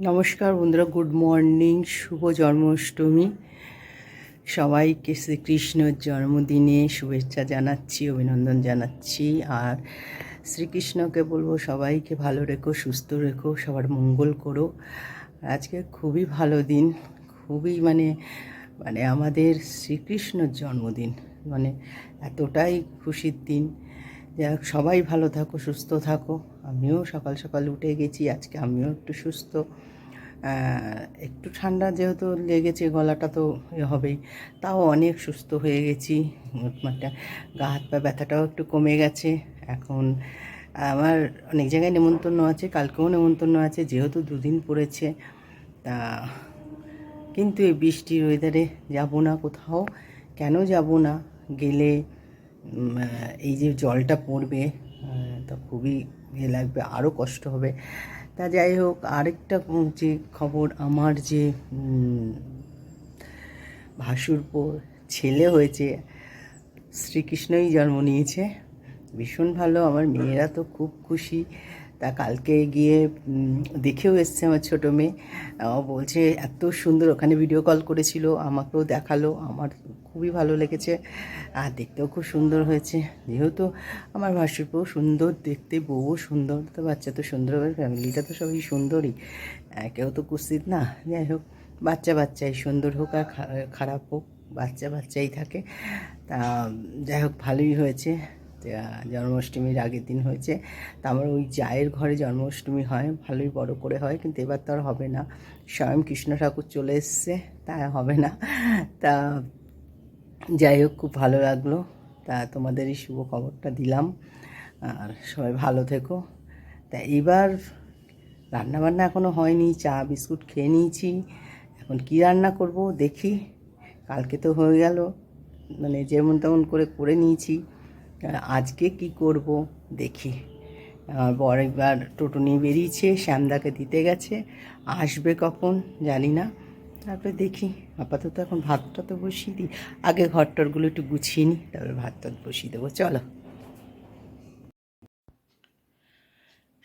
নমস্কার বন্ধুরা, good morning, শুভ জন্মাষ্টমী। সবাইকে শ্রীকৃষ্ণের জন্মদিনে শুভেচ্ছা জানাচ্ছি, অভিনন্দন জানাচ্ছি। আর শ্রীকৃষ্ণকে বলব, সবাইকে ভালো রেখো, সুস্থ রেখো, সবার মঙ্গল করো। আজকে খুবই ভালো দিন, খুবই মানে মানে আমাদের শ্রীকৃষ্ণর জন্মদিন মানে এতটাই খুশির দিন। যাই হোক সবাই ভালো থাকো, সুস্থ থাকো। আমিও সকাল সকাল উঠে গেছি, আজকে আমিও একটু সুস্থ। একটু ঠান্ডা যেহেতু লেগেছে, গলাটা তো হবেই। তাও অনেক সুস্থ হয়ে গেছি। একটা গা হাত পা ব্যথাটাও একটু কমে গেছে। এখন আমার অনেক জায়গায় নেমন্তন্ন আছে, কালকেও নেমন্তন্ন আছে, যেহেতু দুদিন পড়েছে। তা কিন্তু এই বৃষ্টির ওয়েদারে যাব না কোথাও? কেন যাব না? গেলে এই যে জলটা পড়বে তা খুবই ইয়ে লাগবে আরও কষ্ট হবে। তা যাই হোক, আরেকটা যে খবর, আমার যে ভাসুরপোর ছেলে হয়েছে, শ্রীকৃষ্ণই জন্ম নিয়েছে। ভীষণ ভালো, আমার মেয়েরা তো খুব খুশি। তা কালকে গিয়ে দেখেও এসছে আমার ছোটো মেয়ে। বলছে, এত সুন্দর ওখানে ভিডিও কল করেছিল, আমাকেও দেখাল, আমার খুবই ভালো লেগেছে। আর দেখতেও খুব সুন্দর হয়েছে। যেহেতু আমার ভাসুরপো সুন্দর, দেখতে বউও সুন্দর, তো বাচ্চা তো সুন্দর ফ্যামিলিটা তো সবই সুন্দরই। কেউ তো কুস্তিত না। যাই হোক, বাচ্চা বাচ্চাই সুন্দর হোক আর খারাপ হোক, বাচ্চা বাচ্চাই থাকে। তা, যাই হোক, ভালোই হয়েছে। জন্মাষ্টমীর আগের দিন হয়েছে। তা, আমার ওই জায়ের ঘরে জন্মাষ্টমী হয়, ভালোই বড় করে হয়, কিন্তু এবার তো আর হবে না। স্বয়ং কৃষ্ণ ঠাকুর চলে এসছে, তা হবে না। তা যাই হোক, খুব ভালো লাগল। তা তোমাদের এই শুভ খবরটা দিলাম। আর সবাই ভালো থেকো। তা এবার রান্নাবান্না এখনও হয়নি, চা, বিস্কুট খেয়ে নিয়েছি। এখন কি রান্না করব দেখি। কালকে তো হয়ে গেল মানে যেমন তেমন করে করে নিয়েছি। আজকে কি করব দেখি। আমার বর একবার টোটো নিয়ে বেরিয়েছে, শ্যামদাকে দিতে গেছে। আসবে কখন জানি না। তারপরে দেখি, আপাতত এখন ভাতটা তো বসিয়ে দিই। আগে ঘরটরগুলো একটু গুছিয়ে নিই, তারপরে ভাতটা বসিয়ে দেবো। চলো।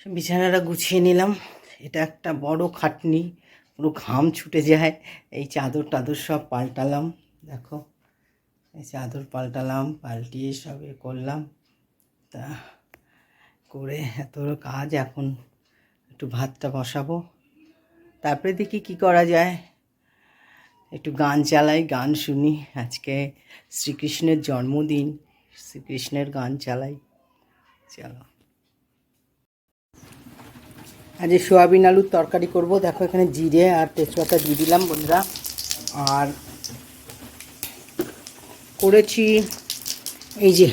বিছানাটা গুছিয়ে নিলাম। এটা একটা বড় খাটনি, পুরো ঘাম ছুটে যায়। এই চাদর টাদর সব পাল্টালাম, দেখো। এই চাদর পাল্টালাম, পাল্টিয়ে সব এ করলাম। তা করে এত কাজ, এখন একটু ভাতটা বসাবো। তারপরে দেখি কি করা যায়। একটু গান চালাই, গান শুনি। আজকে শ্রীকৃষ্ণের জন্মদিন, শ্রীকৃষ্ণের গান চালাই। চলো। আজ সোয়াবিন আলুর তরকারি করব। দেখো এখানে জিরে আর তেজপাতা দিয়ে দিলাম বন্ধুরা। আর করেছি এই যে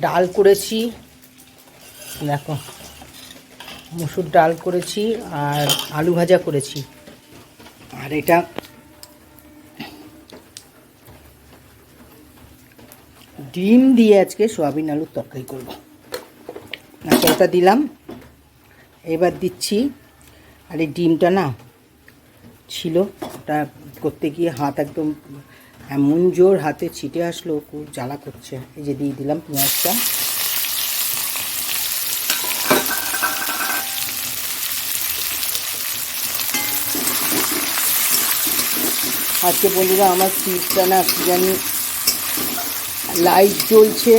ডাল করেছি। দেখো, মসুর ডাল করেছি আর আলু ভাজা করেছি। আর এটা ডিম দিয়ে আজকে সোয়াবিন আলুর তরকারি করব। ওটা দিলাম। এবার দিচ্ছি, আর এই ডিমটা না ছিল, ওটা করতে গিয়ে হাত একদম এমন জোর হাতে ছিটে আসলো, খুব জ্বালা করছে। এই যে দিয়ে দিলাম পেঁয়াজটা। আজকে বন্ধুরা আমার ফ্রিজটা না কি জানি লাইট জ্বলছে,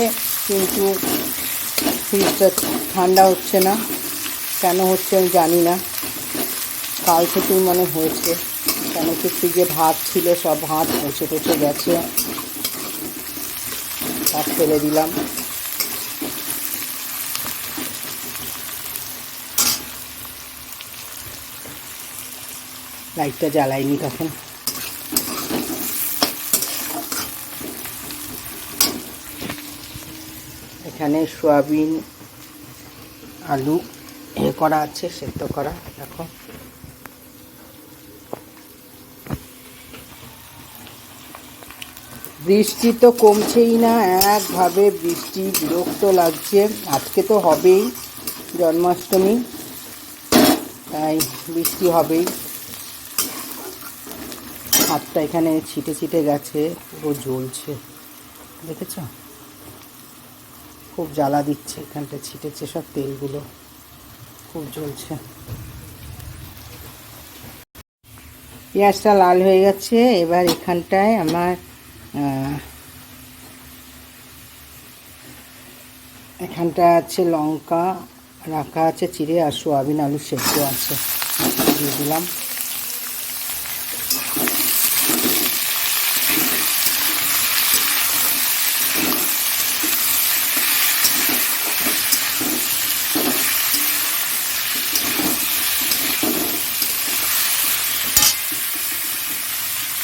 কিন্তু ফ্রিজটা ঠান্ডা হচ্ছে না। কেন হচ্ছে আমি জানি না। কাল থেকেই মনে হয়েছে কেন কি ফ্রিজে ভাত ছিল, সব ভাত পচে পচে গেছে। ভাত ফেলে দিলাম। লাইটটা জ্বালাইনি তখন। এখানে সোয়াবিন, আলু, এ করা আছে, সেদ্ধ করা, দেখো। বৃষ্টি তো কমছেই না, একভাবে বৃষ্টি বিরক্ত লাগছে। আজকে তো হবেই জন্মাষ্টমী, তাই বৃষ্টি হবেই। হাতটা এখানে ছিটে ছিটে গেছে, পুরো জ্বলছে। দেখেছ? খুব জ্বালা দিচ্ছে এখানটা ছিটেছে সব তেলগুলো। খুব জ্বলছে। পেঁয়াজটা লাল হয়ে গেছে, এবার এখানটায় আমার এখানটা আছে লঙ্কা, রাখা আছে চিড়ে আর সোয়াবিন, আলু সেদ্ধ আছে। দিয়ে দিলাম।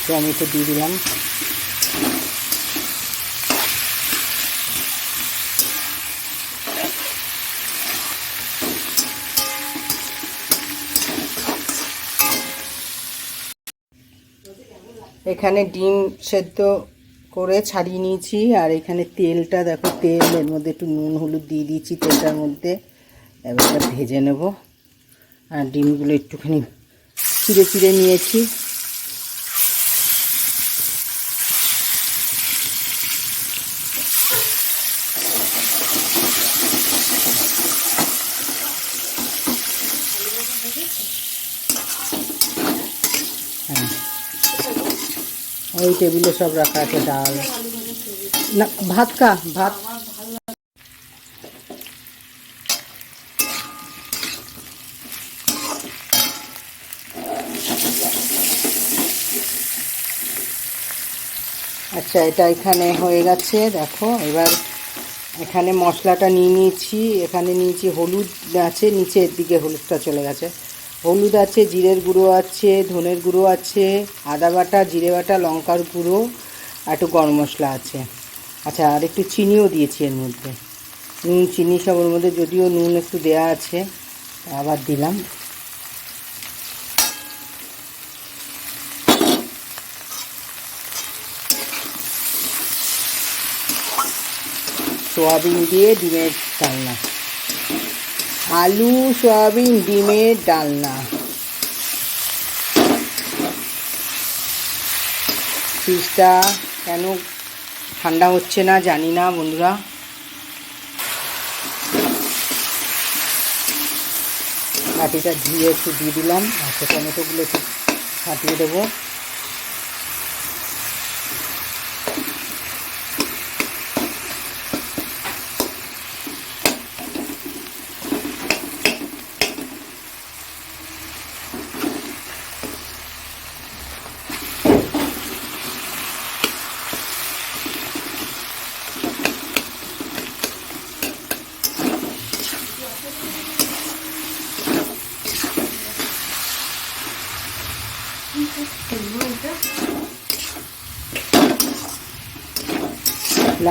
টমেটো দিয়ে দিলাম। এখানে ডিম সেদ্ধ করে ছাড়িয়ে নিয়েছি, আর এখানে তেলটা দেখো, তেল এর মধ্যে একটু নুন, হলুদ দিয়ে দিয়েছি তেলটার মধ্যে। এবার ভেজে নেব। আর ডিমগুলো একটুখানি চিড়ে চিড়ে নিয়েছি। ওই টেবিলে সব রাখা আছে, ডাল। না, ভাত খা, ভাত। আচ্ছা এটা এখানে হয়ে গেছে, দেখো। এবার এখানে মশলাটা নিয়ে নিয়েছি। এখানে নিয়েছি হলুদ, আছে নিচের দিকে হলুদটা চলে গেছে। হলুদ আছে, জিরের গুঁড়ো আছে, ধনের গুঁড়ো আছে, আদা বাটা, জিরে বাটা, লঙ্কার গুঁড়ো আর একটু গরম মশলা আছে। আচ্ছা আর একটু চিনিও দিয়েছি এর মধ্যে। নুন, চিনি সব ওর মধ্যে, যদিও নুন একটু দেয়া আছে, আবার দিলাম। সোয়াবিন দিয়ে ডিমের ডালনা। আলু, সয়াবিন, ডিমের ডালনা। ফ্রিজটা কেন ঠান্ডা হচ্ছে না জানি না বন্ধুরা। বাটিটা ধুয়ে একটু দিয়ে দিলাম, আর টমেটোগুলো একটু ফাটিয়ে দেবো।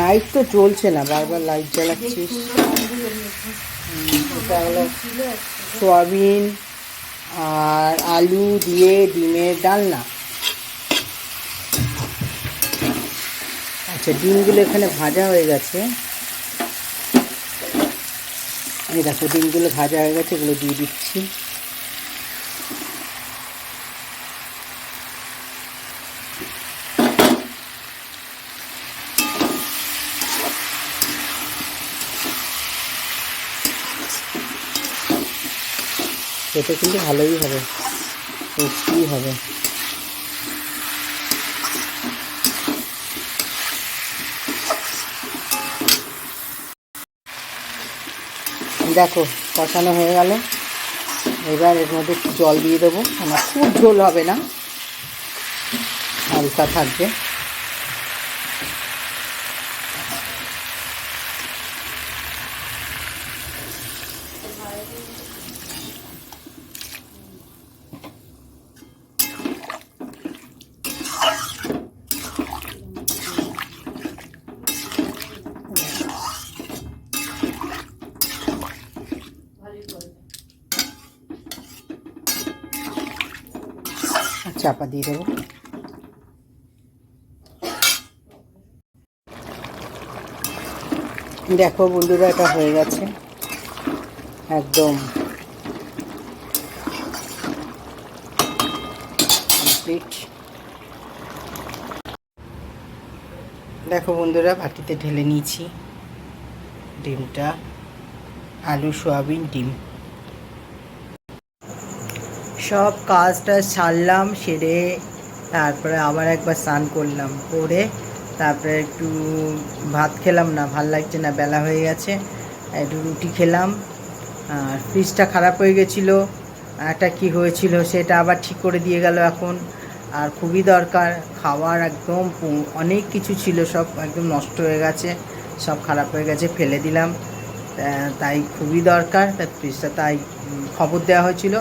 লাইট তো চলছে না বারবার লাইট জ্বালাচ্ছিস। হুম, এটা হলো সোয়াবিন আর আলু দিয়ে ডিমের ডালনা। আচ্ছা ডিমগুলো এখানে ভাজা হয়ে গেছে। এই দেখো ডিমগুলো ভাজা হয়ে গেছে এগুলো দিয়ে দিচ্ছি। খেতে কিন্তু ভালোই হবে। টেস্টি হবে। দেখো, কষানো হয়ে গেল। এবার এর মধ্যে জল দিয়ে দেবো। আমার খুব ঝোল হবে না। হালকা থাকবে আর চাপা দিয়ে দেবো। দেখো বন্ধুরা, এটা হয়ে গেছে। একদম দেখো বন্ধুরা, বাটিতে ঢেলে নিয়েছি। ডিমটা, আলু, সয়াবিন, ডিম। সব কাজটা সারলাম, সেরে তারপরে আবার একবার স্নান করলাম, করে তারপরে একটু ভাত খেলাম না, ভালো লাগছে না, বেলা হয়ে গেছে, একটু রুটি খেলাম, আর ফ্রিজটা খারাপ হয়ে গেছিল, একটা কি হয়েছিল সেটা আবার ঠিক করে দিয়ে গেল এখন, আর খুবই দরকার, খাওয়ার একদম অনেক কিছু ছিল সব একদম নষ্ট হয়ে গেছে, সব খারাপ হয়ে গেছে, ফেলে দিলাম তাই খুবই দরকার তাই ফ্রিজটা তাই খবর দেওয়া হয়েছিল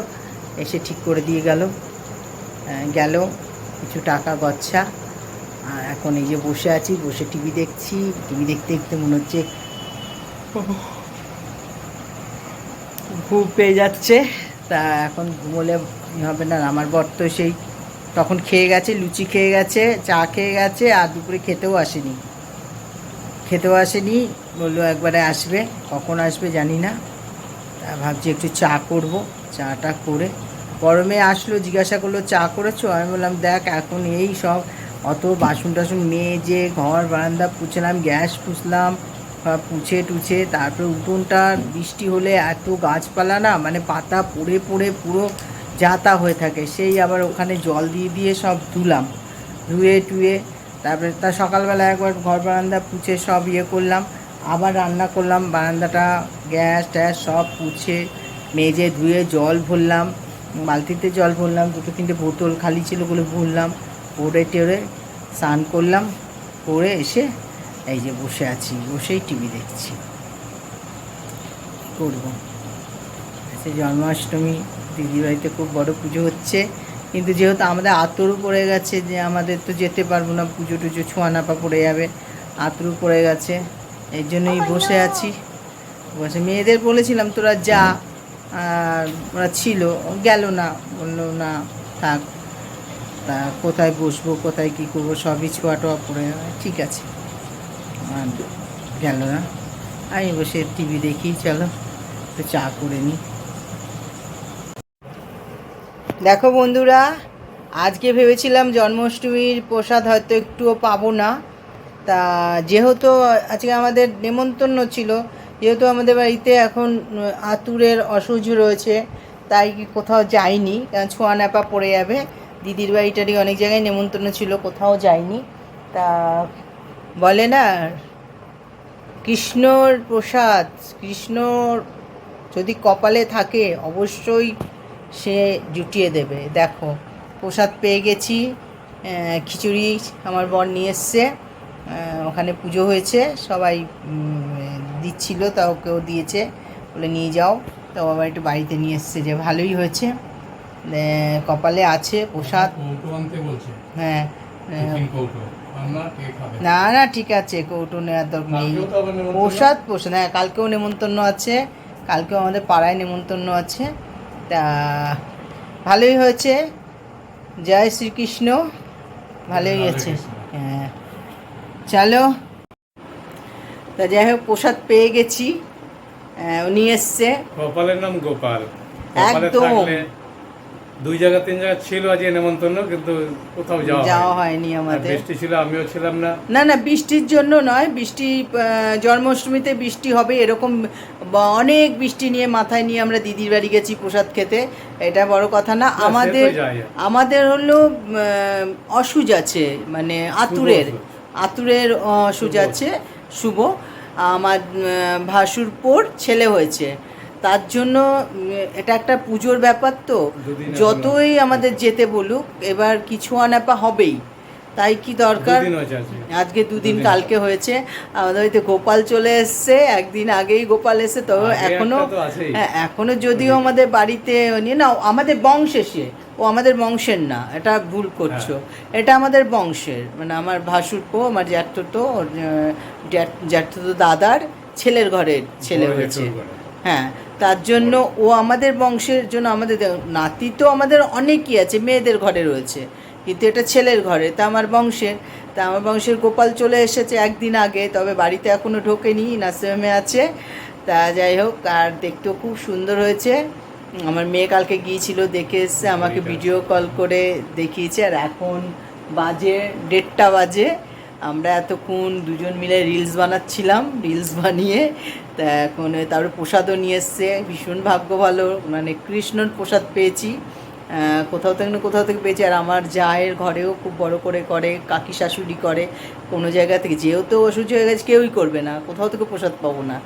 এসে ঠিক করে দিয়ে গেল। গেল, কিছু টাকা গচ্ছা। আর এখন এই যে বসে আছি, বসে টিভি দেখছি। টিভি দেখতে দেখতে মনে হচ্ছে ঘুম পেয়ে যাচ্ছে। তা এখন ঘুমোলে হবে না আমার বর তো সেই তখন খেয়ে গেছে, লুচি খেয়ে গেছে, চা খেয়ে গেছে, আর দুপুরে খেতেও আসেনি। খেতেও আসেনি, বলল একবারে আসবে। কখন আসবে জানি না। ভাবছি একটু চা করব, চাটা করে গরমে আসলো, জিজ্ঞাসা করল, চা করেছ? আমি বললাম, দেখ, এখন এই সব। অত বাসন টাসন মেজে ঘর, বারান্দা পুছলাম, গ্যাস পুছলাম পুছে টুছে, তারপরে উঠোনটা, বৃষ্টি হলে এত গাছপালা না মানে পাতা পড়ে পড়ে পুরো যাতা হয়ে থাকে। সেই আবার ওখানে জল দিয়ে দিয়ে সব ধুলাম, ধুয়ে টুয়ে, তারপরে তা সকালবেলা একবার ঘর, বারান্দা পুছে সব ইয়ে করলাম, আবার রান্না করলাম, বারান্দাটা, গ্যাস, ট্যাস সব পুছে, মেজে ধুয়ে জল ভরলাম। বালতিতে জল ভরলাম দুটো তিনটে বোতল খালি ছিল বলে ভরলাম। ভরে টেরে স্নান করলাম করে এসে এই যে বসে আছি বসেই টিভি দেখছি। করব? সে জন্মাষ্টমী দিদি বাড়িতে খুব বড় পুজো হচ্ছে। কিন্তু যেহেতু আমাদের আতরও পড়ে গেছে যে আমাদের তো যেতে পারব না পুজো টুজো ছোঁয়া নাপা পড়ে যাবে আতরও পড়ে গেছে। এই জন্যই বসে আছি। বসে মেয়েদের বলেছিলাম তোরা যা। আর ওরা ছিল, গেল না, বলল, না, থাক, তা কোথায় বসবো, কোথায় কী করব, সবই ছোঁয়া টোয়া পড়ে ঠিক আছে। আর গেল না। আমি বসে টিভি দেখি, চলো, একটু চা করে নিই দেখো বন্ধুরা, আজকে ভেবেছিলাম জন্মাষ্টমীর প্রসাদ হয়তো একটুও পাবো না। তা যেহেতু আজকে আমাদের নেমন্তন্ন ছিল যেহেতু আমাদের বাড়িতে এখন আতুরের অসহ্য রয়েছে, তাই কোথাও যাইনি, কারণ ছোঁয়া ন্যাপা পড়ে যাবে। দিদির বাড়িটারই অনেক জায়গায় নেমন্তন্ন ছিল, কোথাও যাইনি। তা বলে না, কৃষ্ণর প্রসাদ, কৃষ্ণর যদি কপালে থাকে, অবশ্যই সে জুটিয়ে দেবে। দেখো, প্রসাদ পেয়ে গেছি খিচুড়ি আমার বর নিয়ে এসছে ওখানে পুজো হয়েছে, সবাই দিচ্ছিল তা ওকেও দিয়েছে। বলে নিয়ে যাও। তো আবার একটু বাড়িতে নিয়ে এসছে যে ভালোই হয়েছে। কপালে আছে প্রসাদ। হ্যাঁ। না না ঠিক আছে কৌটো নেওয়ার দরকার নেই। প্রসাদ প্রসাদ হ্যাঁ কালকেও নেমন্তন্ন আছে। কালকেও আমাদের পাড়ায় নেমন্তন্ন আছে। তা ভালোই হয়েছে। জয় শ্রীকৃষ্ণ। ভালোই আছে। হ্যাঁ। চলো। তা যাই হোক প্রসাদ পেয়ে গেছি। উনি এসছে। কপালের নাম গোপাল। একদম। দুই জায়গা তিন জায়গা ছিল আজকে নেমন্তন্ন কিন্তু কোথাও যাওয়া যাওয়া হয়নি। আমাদের। বৃষ্টি ছিল আমিও ছিলাম না। না না বৃষ্টির জন্য নয়। বৃষ্টি জন্মাষ্টমীতে বৃষ্টি হবে এরকম অনেক বৃষ্টি নিয়ে মাথায় নিয়ে আমরা দিদির বাড়ি গেছি প্রসাদ খেতে। এটা বড় কথা না। আমাদের আমাদের হলো অসুজ আছে মানে আতুরের। আতুরের অসুজ আছে শুভ। আমার ভাসুরপোর ছেলে হয়েছে। তার জন্য এটা একটা পুজোর ব্যাপার তো। যতই আমাদের যেতে বলুক এবার কিছু আনাপা হবেই। তাই কি দরকার? আজকে। দুদিন কালকে হয়েছে। আমাদের বাড়িতে গোপাল চলে এসছে একদিন আগেই গোপাল এসে তো এখনও তো। হ্যাঁ এখনও যদিও আমাদের বাড়িতে নিয়ে না আমাদের বংশে সে ও আমাদের বংশের না এটা ভুল করছ। হ্যাঁ। এটা আমাদের বংশের মানে আমার ভাসুরপো আমার জ্যাঠতো জ্যাঠ- জ্যাঠতো দাদার ছেলের ঘরের ছেলে হয়েছে। হ্যাঁ তার জন্য ও আমাদের বংশের জন্য আমাদের নাতি তো আমাদের অনেকই আছে মেয়েদের ঘরে রয়েছে। কিন্তু এটা ছেলের ঘরে তা আমার বংশের। তা আমার বংশের গোপাল চলে এসেছে একদিন আগে তবে বাড়িতে এখনও ঢোকেনি নার্সিংহোমে আছে। তা যাই হোক আর দেখতেও খুব সুন্দর হয়েছে। আমার মেয়ে কালকে গিয়েছিল দেখে এসছে আমাকে ভিডিও কল করে দেখিয়েছে আর এখন বাজে দেড়টা বাজে। আমরা এতক্ষণ দুজন মিলে রিলস বানাচ্ছিলাম রিলস বানিয়ে তা এখন তারপরে প্রসাদও নিয়ে এসছে ভীষণ ভাগ্য ভালো মানে কৃষ্ণর প্রসাদ পেয়েছি। কোথাও থেকে না কোথাও থেকে পেয়েছে। আর আমার জায়ের ঘরেও খুব বড় করে করে, কাকি শাশুড়ি করে, কোনো জায়গা থেকে যেহেতু অসুস্থ হয়ে গেছে, কেউই করবে না। কোথাও থেকে প্রসাদ পাবো না।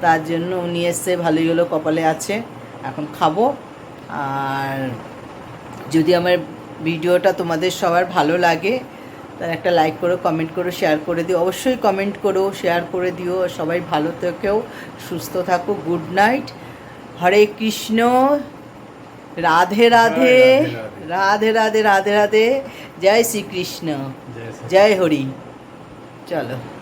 তার জন্য উনি এসছে, ভালোই হলো, কপালে আছে। এখন খাব। আর যদি আমার ভিডিওটা তোমাদের সবার ভালো লাগে, তাহলে একটা লাইক করো কমেন্ট করো শেয়ার করে দিও। অবশ্যই কমেন্ট করো শেয়ার করে দিও। সবাই ভালো থেকেও, সুস্থ থাকো গুড নাইট হরে কৃষ্ণ। রাধে রাধে রাধে রাধে রাধে রাধে। জয় শ্রীকৃষ্ণ। জয় জয় হরি। চলো।